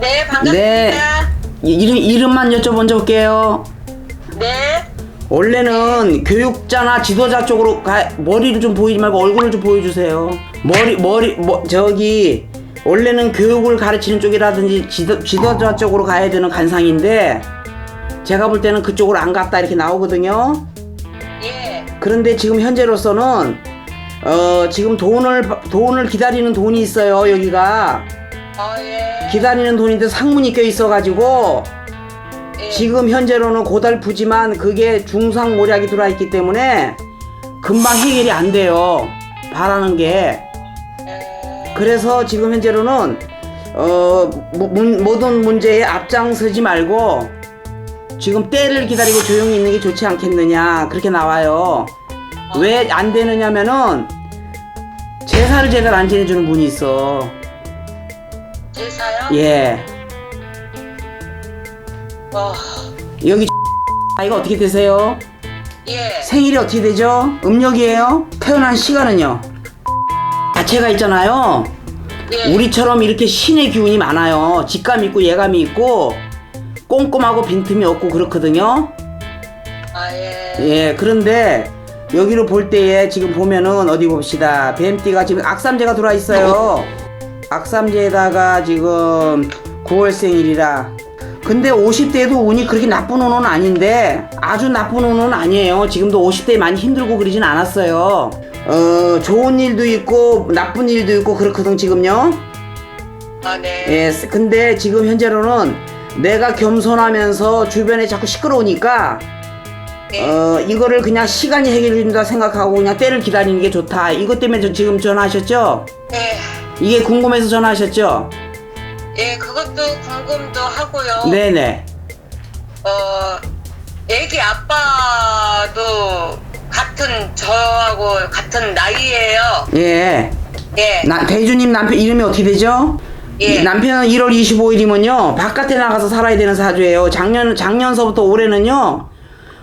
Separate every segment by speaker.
Speaker 1: 네, 반갑습니다.
Speaker 2: 네. 이- 이름, 이름만 여쭤본적 볼게요.
Speaker 1: 네.
Speaker 2: 원래는 교육자나 지도자 쪽으로 가, 머리를 좀 보이지 말고 얼굴을 좀 보여주세요. 머리, 머리, 뭐, 저기, 원래는 교육을 가르치는 쪽이라든지 지도, 지도자 쪽으로 가야 되는 관상인데, 제가 볼 때는 그쪽으로 안 갔다 이렇게 나오거든요.
Speaker 1: 예.
Speaker 2: 그런데 지금 현재로서는, 어, 지금 돈을, 바- 돈을 기다리는 돈이 있어요, 여기가.
Speaker 1: 어, 예.
Speaker 2: 기다리는 돈인데 상문이 껴 있어가지고,
Speaker 1: 예.
Speaker 2: 지금 현재로는 고달프지만 그게 중상 모략이 들어있기 때문에 금방 해결이 안 돼요. 바라는 게.
Speaker 1: 예.
Speaker 2: 그래서 지금 현재로는 어, 모- 문- 모든 문제에 앞장서지 말고 지금 때를 기다리고 조용히 있는 게 좋지 않겠느냐 그렇게 나와요. 왜 안 되느냐면은 제사를 제대로 안 지내주는 분이 있어.
Speaker 1: 제사요?
Speaker 2: 예.
Speaker 1: 어,
Speaker 2: 여기 나이가 어떻게 되세요?
Speaker 1: 예.
Speaker 2: 생일이 어떻게 되죠? 음력이에요? 태어난 시간은요? 자체가 있잖아요.
Speaker 1: 예.
Speaker 2: 우리처럼 이렇게 신의 기운이 많아요. 직감 있고 예감이 있고 꼼꼼하고 빈틈이 없고 그렇거든요.
Speaker 1: 아, 예.
Speaker 2: 예, 그런데 여기로 볼 때에 지금 보면은 어디 봅시다. 뱀띠가 지금 악삼재가 들어와 있어요. 악삼재에다가 지금 9월 생일이라. 근데 50대에도 운이 그렇게 나쁜 운은 아닌데 아주 나쁜 운은 아니에요. 지금도 50대에 많이 힘들고 그러진 않았어요. 어, 좋은 일도 있고 나쁜 일도 있고 그렇거든 지금요.
Speaker 1: 아, 네.
Speaker 2: 예, 근데 지금 현재로는 내가 겸손하면서 주변에 자꾸 시끄러우니까
Speaker 1: 예.
Speaker 2: 어 이거를 그냥 시간이 해결해준다 생각하고 그냥 때를 기다리는 게 좋다. 이것 때문에 저 지금 전화하셨죠?
Speaker 1: 예.
Speaker 2: 이게 궁금해서 전화하셨죠?
Speaker 1: 예, 그것도 궁금도 하고요.
Speaker 2: 네네.
Speaker 1: 어, 애기 아빠도 같은 저하고 같은 나이예요.
Speaker 2: 예.
Speaker 1: 예.
Speaker 2: 나, 대주님 남편 이름이 어떻게 되죠?
Speaker 1: 예.
Speaker 2: 이 남편은 1월 25일이면요 바깥에 나가서 살아야 되는 사주예요. 작년 작년서부터 올해는요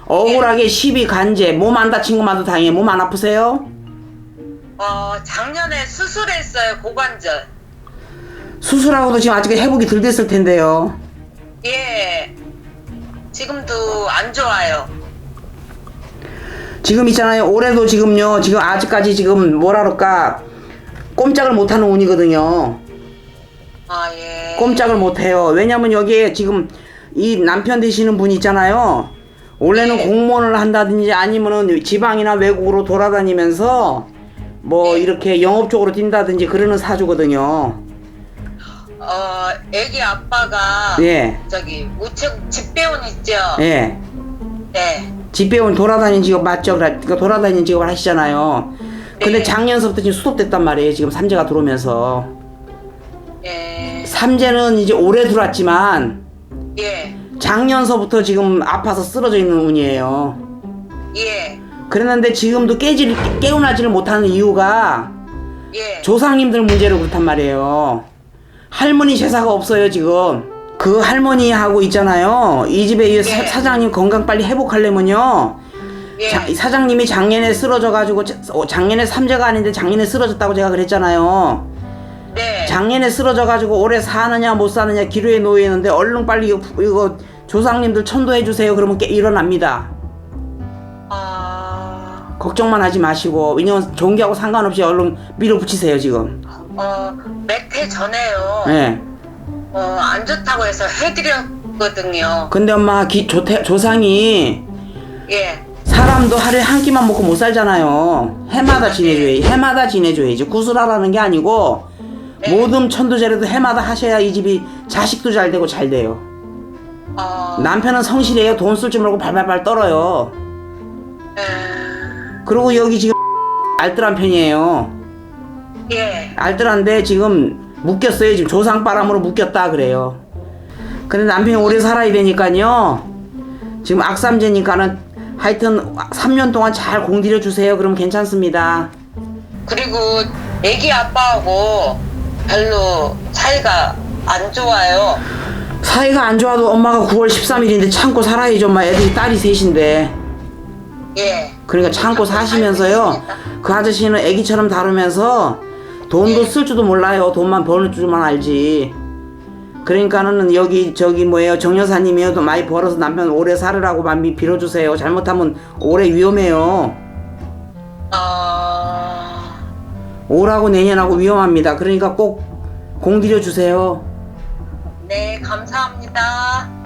Speaker 2: 억울하게 시비 간제 몸 안 다친 것만도 다행이에요. 몸 안 아프세요?
Speaker 1: 어, 작년에 수술했어요, 고관절.
Speaker 2: 수술하고도 지금 아직 회복이 덜 됐을 텐데요.
Speaker 1: 예. 지금도 안 좋아요.
Speaker 2: 지금 있잖아요. 올해도 지금요. 지금 아직까지 지금 뭐라 그럴까 꼼짝을 못하는 운이거든요.
Speaker 1: 아, 예.
Speaker 2: 꼼짝을 못해요. 왜냐면 여기에 지금 이 남편 되시는 분 있잖아요. 원래는
Speaker 1: 예.
Speaker 2: 공무원을 한다든지 아니면은 지방이나 외국으로 돌아다니면서 뭐
Speaker 1: 예.
Speaker 2: 이렇게 영업 쪽으로 뛴다든지 그러는 사주거든요.
Speaker 1: 어, 애기 아빠가
Speaker 2: 예.
Speaker 1: 저기 우체국 집배원 있죠?
Speaker 2: 예.
Speaker 1: 네.
Speaker 2: 집배원 돌아다니는 직업 맞죠? 그러니까 돌아다니는 직업을 하시잖아요. 근데
Speaker 1: 네.
Speaker 2: 작년서부터 지금 수독됐단 말이에요. 지금 삼재가 들어오면서.
Speaker 1: 예.
Speaker 2: 삼재는 이제 올해 들어왔지만
Speaker 1: 예.
Speaker 2: 작년서부터 지금 아파서 쓰러져 있는 운이에요.
Speaker 1: 예.
Speaker 2: 그랬는데 지금도 깨질, 깨어나지를 못하는 이유가
Speaker 1: 예.
Speaker 2: 조상님들 문제로 그렇단 말이에요. 할머니 제사가 없어요, 지금. 그 할머니하고 있잖아요. 이 집에 이 사,
Speaker 1: 예.
Speaker 2: 사장님 건강 빨리 회복하려면요.
Speaker 1: 예.
Speaker 2: 자- 사장님이 작년에 쓰러져가지고, 자- 어, 작년에 삼재가 아닌데 작년에 쓰러졌다고 제가 그랬잖아요.
Speaker 1: 네.
Speaker 2: 작년에 쓰러져가지고 올해 사느냐 못 사느냐 기로에 놓여 있는데 얼른 빨리 이거, 이거 조상님들 천도해 주세요. 그러면 깨, 일어납니다.
Speaker 1: 어,
Speaker 2: 걱정만 하지 마시고 왜냐면 종교하고 상관없이 얼른 밀어붙이세요 지금.
Speaker 1: 어, 몇 해 전에요.
Speaker 2: 예.
Speaker 1: 어, 안 좋다고 해서 해드렸거든요.
Speaker 2: 근데 엄마 기, 조태, 조상이
Speaker 1: 예.
Speaker 2: 사람도 하루에 한 끼만 먹고 못 살잖아요. 해마다 지내줘야지. 해마다 지내줘야지. 구슬하라는 게 아니고
Speaker 1: 네.
Speaker 2: 모든 천도제라도 해마다 하셔야 이 집이 자식도 잘 되고 잘 돼요.
Speaker 1: 어,
Speaker 2: 남편은 성실해요. 돈 쓸 줄 모르고 발발발 떨어요.
Speaker 1: 에,
Speaker 2: 그리고 여기 지금 알뜰한 편이에요.
Speaker 1: 예.
Speaker 2: 알뜰한데 지금 묶였어요. 지금 조상바람으로 묶였다 그래요. 근데 남편이 오래 살아야 되니까요. 지금 악삼제니까는 하여튼 3년 동안 잘 공들여 주세요. 그럼 괜찮습니다.
Speaker 1: 그리고 애기 아빠하고 별로 사이가 안 좋아요.
Speaker 2: 사이가 안 좋아도 엄마가 9월 13일인데 참고 살아야죠. 엄마 애들이 딸이 셋인데.
Speaker 1: 예.
Speaker 2: 그러니까 참고 사시면서요. 그 아저씨는 애기처럼 다루면서 돈도 쓸 줄도 몰라요. 돈만 버는 줄만 알지. 그러니까는 여기 저기 뭐예요 정 여사님이요 많이 벌어서 남편 오래 살으라고 많이 빌어주세요 잘못하면 오래 위험해요
Speaker 1: 아,
Speaker 2: 올하고 내년하고 위험합니다 그러니까 꼭 공들여 주세요
Speaker 1: 네, 감사합니다.